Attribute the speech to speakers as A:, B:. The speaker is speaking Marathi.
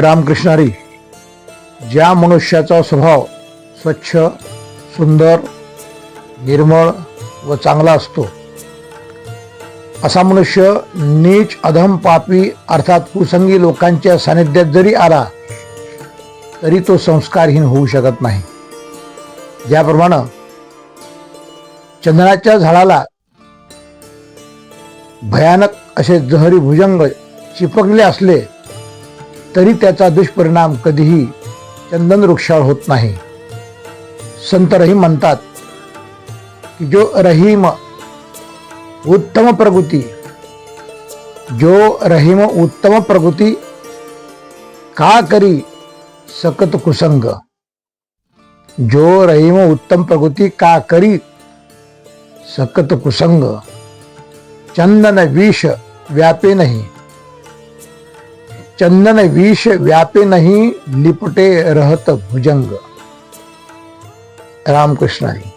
A: रामकृष्णारी ज्या मनुष्याचा स्वभाव स्वच्छ सुंदर निर्मळ व चांगला असतो असा मनुष्य नीच अधम पापी अर्थात कुसंगी लोकांच्या सानिध्यात जरी आला तरी तो संस्कारहीन होऊ शकत नाही. ज्याप्रमाणे चंदनाच्या झाडाला भयानक असे जहरी भुजंग चिपकले असले तरी त्याचा दुष्परिणाम कधीही चंदन वृक्षावर होत नाही. संत रहीम म्हणतात की जो रहीम उत्तम प्रकृती जो रहीम उत्तम प्रकृती का करी सकत कुसंग? जो रहीम उत्तम प्रकृती का करी सकत कुसंग? चंदन विष व्यापे नहीं. चंदन विष व्यापे नाही लिपटे रहत भुजंग. रामकृष्णारी